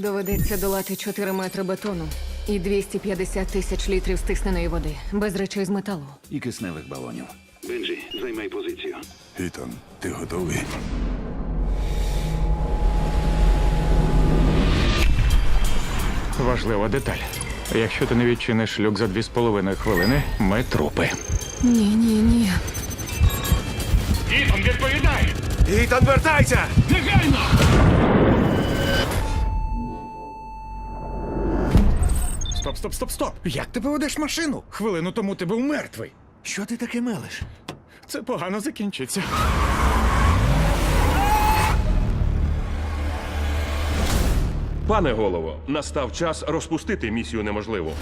Доведеться долати 4 метри бетону і 250 тисяч літрів стисненої води без речей з металу. І кисневих балонів. Бенджі, займай позицію. Ітан, ти готовий? Важлива деталь. Якщо ти не відчиниш люк за дві з половиною хвилини, ми трупи. Ні, ні, ні. Ітан, відповідай! Ітан, вертайся! Негайно! Стоп, стоп, стоп, стоп! Як ти поведеш машину? Хвилину тому ти був мертвий. Що ти таке мелиш? Це погано закінчиться. Пане голово, настав час розпустити місію неможливу.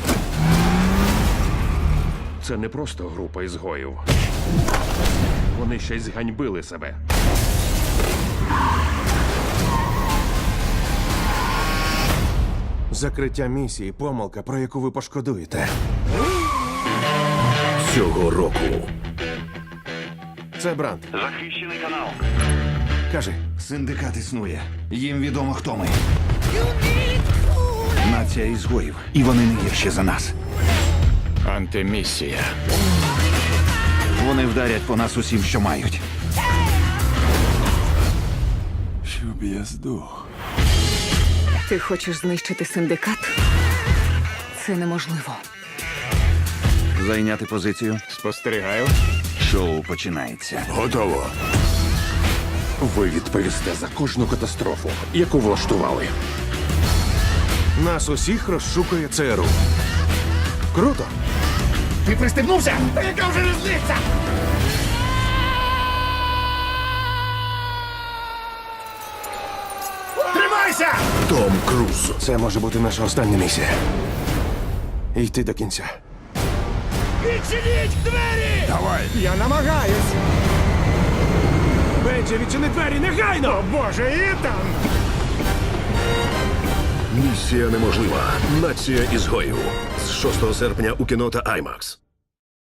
Це не просто група ізгоїв. Вони ще й зганьбили себе. Закриття місії помилка, про яку ви пошкодуєте. Цього року Це Бранд. Захищений канал. Кажи, Синдикат існує. Їм відомо, хто ми. Нація ізгоїв. І вони не гірші за нас. Антимісія. Вони вдарять по нас усім, що мають. щоб я здох. Ти хочеш знищити синдикат? Це неможливо. Зайняти позицію. Спостерігаю. Шоу починається. Готово. Ви відповісте за кожну катастрофу, яку влаштували. нас усіх розшукує ЦРУ. Круто! Ти пристебнувся? Та яка вже різниця? Тримайся! Том Круз. Це може бути наша остання місія. Йти до кінця. Відчиніть двері! Давай. Я намагаюсь! Бенджі, відчини двері негайно! О, Боже, Ітан! Місія неможлива. Нація ізгоїв. З 6 серпня у кіно та IMAX.